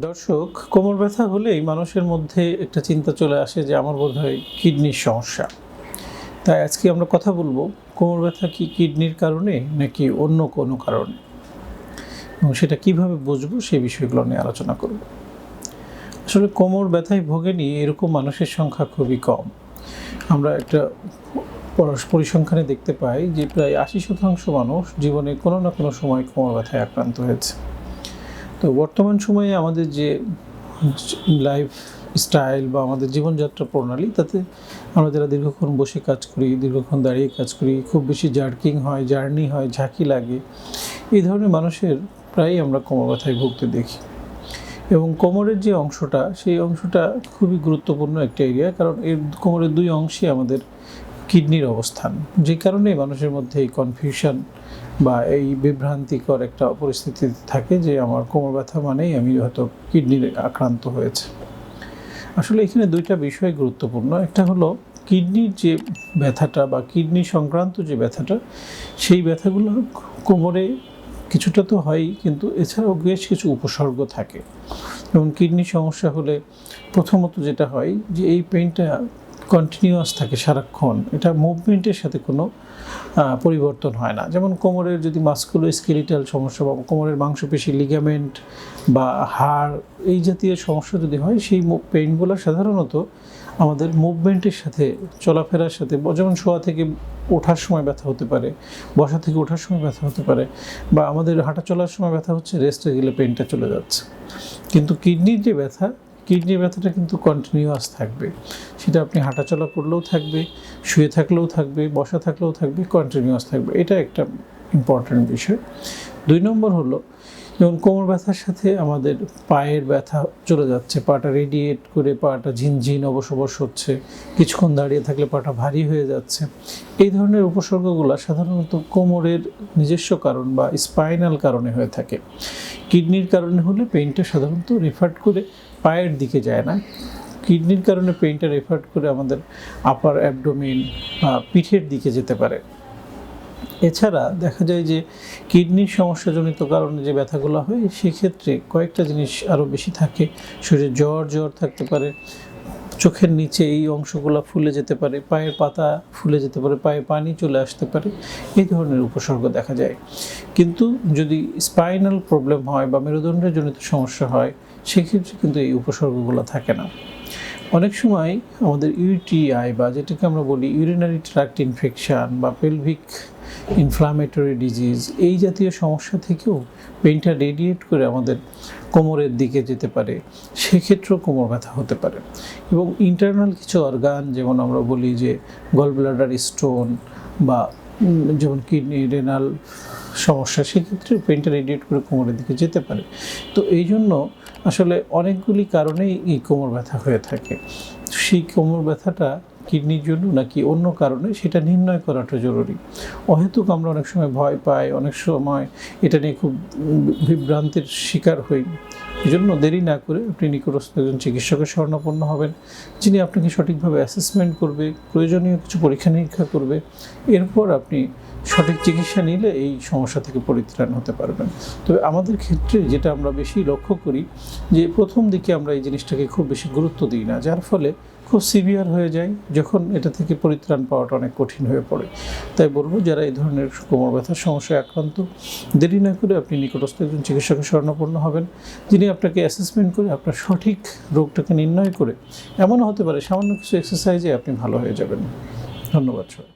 দর্শক, কোমর ব্যথা হলেই মানুষের মধ্যে একটা চিন্তা চলে আসে যে আমার বোধ হয় কিডনির সমস্যা। তাই আজকে আমরা কথা বলব, কোমর ব্যথা কি কিডনির কারণে নাকি অন্য কোনো কারণে? এবং সেটা কীভাবে বুঝব সেই বিষয়গুলো নিয়ে আলোচনা করব। আসলে কোমর ব্যথায় ভোগেনি এরকম মানুষের সংখ্যা খুবই কম। আমরা একটা পরিসংখ্যানে দেখতে পাই যে প্রায় আশি শতাংশ মানুষ জীবনে কোনো না কোনো সময় কোমর ব্যথায় আক্রান্ত হয়েছে। তো বর্তমান সময়ে আমাদের যে লাইফ স্টাইল বা আমাদের জীবনযাত্রা প্রণালী, তাতে আমরা যারা দীর্ঘক্ষণ বসে কাজ করি, দীর্ঘক্ষণ দাঁড়িয়ে কাজ করি, খুব বেশি জার্কিং হয়, জার্নি হয়, ঝাঁকি লাগে, এই ধরনের মানুষের প্রায়ই আমরা কোমর ব্যথায় ভুগতে দেখি। এবং কোমরের যে অংশটা, সেই অংশটা খুবই গুরুত্বপূর্ণ একটা এরিয়া কারণ এর কোমরের দুই অংশে আমাদের কিডনির অবস্থান। যে কারণে মানুষের মধ্যে এই কনফিউশন বা এই বিভ্রান্তিকর একটা পরিস্থিতি থাকে যে আমার কোমর ব্যথা মানেই আমি হয়তো কিডনির আক্রান্ত হয়েছে। আসলে এখানে দুইটা বিষয় গুরুত্বপূর্ণ। একটা হলো কিডনির যে ব্যথাটা বা কিডনি সংক্রান্ত যে ব্যথাটা, সেই ব্যথাগুলো কোমরে কিছুটা তো হয়ই কিন্তু এছাড়াও বেশ কিছু উপসর্গ থাকে। যেমন কিডনি সমস্যা হলে প্রথমত যেটা হয় যে এই পেইনটা কন্টিনিউয়াস থাকে সারাক্ষণ, এটা মুভমেন্টের সাথে কোনো পরিবর্তন হয় না। যেমন কোমরের যদি মাস্কুলো স্কেলিটাল সমস্যা বা কোমরের মাংসপেশি লিগামেন্ট বা হাড়, এই জাতীয় সমস্যা যদি হয়, সেই পেইনগুলো সাধারণত আমাদের মুভমেন্টের সাথে, চলাফেরার সাথে যেমন শোয়া থেকে ওঠার সময় ব্যথা হতে পারে, বসা থেকে ওঠার সময় ব্যথা হতে পারে, বা আমাদের হাঁটা চলার সময় ব্যথা হচ্ছে রেস্টে গেলে পেইনটা চলে যাচ্ছে। কিন্তু কিডনির যে ব্যথা কিডনির ব্যথাটা কিন্তু কন্টিনিউয়াস থাকবে। সেটা আপনি হাঁটাচলা করলেও থাকবে, শুয়ে থাকলেও থাকবে, বসা থাকলেও থাকবে কন্টিনিউয়াস থাকবে। এটা একটা ইম্পর্ট্যান্ট বিষয়। দুই নম্বর হলো, যেমন কোমর ব্যথার সাথে আমাদের পায়ের ব্যথা চলে যাচ্ছে, পাটা রেডিয়েট করে, পাটা ঝিনঝিন অবশ হচ্ছে, কিছুক্ষণ দাঁড়িয়ে থাকলে পাটা ভারী হয়ে যাচ্ছে। এই ধরনের উপসর্গগুলো সাধারণত কোমরের নিজস্ব কারণ বা স্পাইনাল কারণে হয়ে থাকে। কিডনির কারণে হলে পেইনটা সাধারণত রেফার করে পায়ের দিকে যায় না। কিডনির কারণে পেইনটা রেফার করে আমাদের আপার অ্যাবডোমিন বা পিঠের দিকে যেতে পারে। এছাড়া দেখা যায় যে কিডনির সমস্যাজনিত কারণে যে ব্যথাগুলো হয়, সেক্ষেত্রে কয়েকটা জিনিস আরও বেশি থাকে। শরীরে জ্বর জ্বর থাকতে পারে, চোখের নিচে এই অংশগুলো ফুলে যেতে পারে, পায়ের পাতা ফুলে যেতে পারে, পায়ে পানি চলে আসতে পারে, এই ধরনের উপসর্গ দেখা যায়। কিন্তু যদি স্পাইনাল প্রবলেম হয় বা মেরুদণ্ডের জনিত সমস্যা হয় সেক্ষেত্রে কিন্তু এই উপসর্গগুলো থাকে না। অনেক সময় আমাদের ইউটিআই বা যেটাকে আমরা বলি ইউরিনারি ট্র্যাক্ট ইনফেকশান বা পেলভিক ইনফ্লামেটরি ডিজিজ এই জাতীয় সমস্যা থেকেও পেইনটা রেডিয়েট করে আমাদের কোমরের দিকে যেতে পারে। সেক্ষেত্রেও কোমর ব্যথা হতে পারে। এবং ইন্টারনাল কিছু অর্গান যেমন আমরা বলি যে গল ব্লাডার স্টোন বা যেমন কিডনি রেনাল সমস্যা, সেক্ষেত্রে পেনটা রেডিয়েট করে কোমরের দিকে যেতে পারে। তো এই জন্য আসলে অনেকগুলি কারণেই এই কোমর ব্যথা হয়ে থাকে। সেই কোমর ব্যথাটা কিডনির জন্য নাকি অন্য কারণে সেটা নির্ণয় করাটা জরুরি। অহেতুক আমরা অনেক সময় ভয় পাই, অনেক সময় এটা নিয়ে খুব বিভ্রান্তির শিকার হই। জন্য দেরি না করে আপনি নিকটস্থ একজন চিকিৎসকের স্বর্ণাপন্ন হবেন, যিনি আপনাকে সঠিকভাবে অ্যাসেসমেন্ট করবে, প্রয়োজনীয় কিছু পরীক্ষা নিরীক্ষা করবে। এরপর আপনি সঠিক চিকিৎসা নিলে এই সমস্যা থেকে পরিত্রাণ হতে পারবেন। তবে আমাদের ক্ষেত্রে যেটা আমরা বেশি লক্ষ্য করি, যে প্রথম দিকে আমরা এই জিনিসটাকে খুব বেশি গুরুত্ব দিই না, যার ফলে খুব সিভিয়ার হয়ে যায় যখন এটা থেকে পরিত্রাণ পাওয়াটা অনেক কঠিন হয়ে পড়ে। তাই বলব, যারা এই ধরনের কোমর ব্যথার সমস্যায় আক্রান্ত, দেরি না করে আপনি নিকটস্থ একজন চিকিৎসকের স্বর্ণপূর্ণ হবেন, যিনি আপনাকে অ্যাসেসমেন্ট করে আপনার সঠিক রোগটাকে নির্ণয় করে, এমনও হতে পারে সামান্য কিছু এক্সারসাইজে আপনি ভালো হয়ে যাবেন। ধন্যবাদ সবাই